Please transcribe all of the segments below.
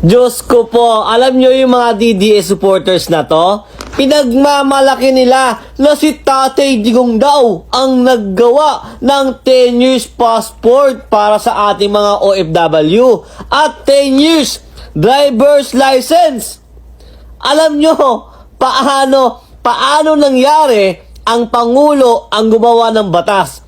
Diyos ko po, alam nyo yung mga DDS supporters na to? Pinagmamalaki nila na si Tatay Digong daw ang naggawa ng 10 years passport para sa ating mga OFW at 10 years driver's license. Alam nyo, paano, paano nangyari ang Pangulo ang gumawa ng batas?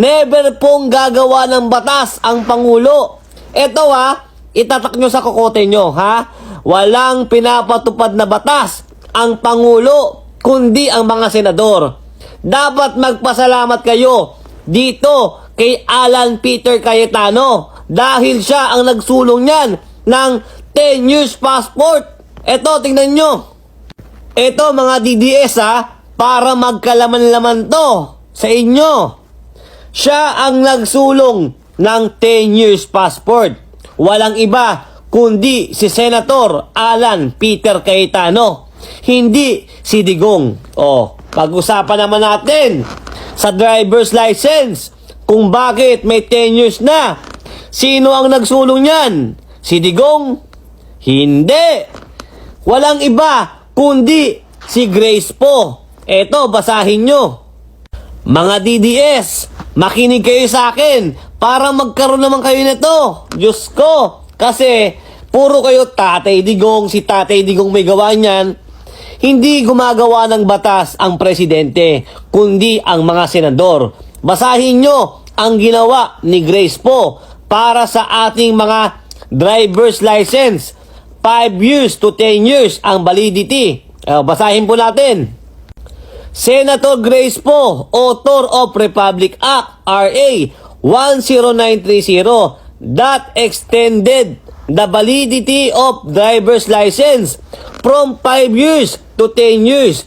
Never pong gagawa ng batas ang Pangulo. Ito ha, itatak nyo sa kokote nyo ha. Walang pinapatupad na batas ang Pangulo, kundi ang mga senador. Dapat magpasalamat kayo dito kay Alan Peter Cayetano dahil siya ang nagsulong niyan ng 10 years passport. Ito, tingnan nyo. Ito mga DDS ha, para magkalaman-laman to sa inyo. Siya ang nagsulong ng 10 years passport. Walang iba kundi si Senator Alan Peter Cayetano. Hindi si Digong. O, pag-usapan naman natin sa driver's license kung bakit may 10 years na. Sino ang nagsulong niyan? Si Digong? Hindi. Walang iba kundi si Grace po. Eto, basahin nyo. Mga DDS, makinig kayo sa akin para magkaroon naman kayo nito. Diyos ko. Kasi, puro kayo tatay digong, si tatay digong may gawa niyan. Hindi gumagawa ng batas ang presidente, kundi ang mga senador. Basahin nyo ang ginawa ni Grace po para sa ating mga driver's license. 5 years to 10 years ang validity. Eh, basahin po natin. Senator Grace Po, author of Republic Act RA 10930 that extended the validity of driver's license from 5 years to 10 years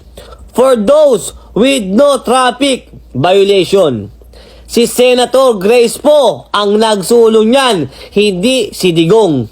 for those with no traffic violation. Si Senator Grace po ang nagsulong niyan, hindi si Digong.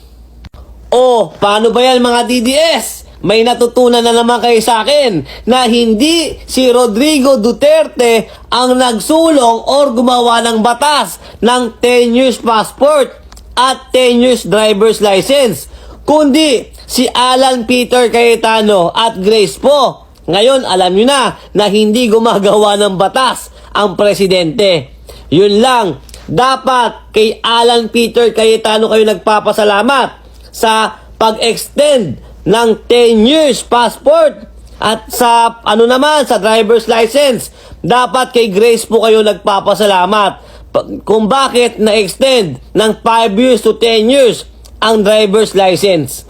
O, paano ba yan mga DDS? May natutunan na naman kayo sa akin na hindi si Rodrigo Duterte ang nagsulong or gumawa ng batas ng 10 years passport at 10 years driver's license, kundi si Alan Peter Cayetano at Grace po. Ngayon, alam nyo na na hindi gumagawa ng batas ang presidente. Yun lang, dapat kay Alan Peter Cayetano kayo nagpapasalamat sa pag-extend ng 10 years passport. At sa ano naman sa driver's license. Dapat kay Grace po kayo nagpapasalamat. Pa- kung bakit na-extend ng 5 years to 10 years ang driver's license.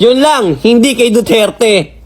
Yun lang hindi kay Duterte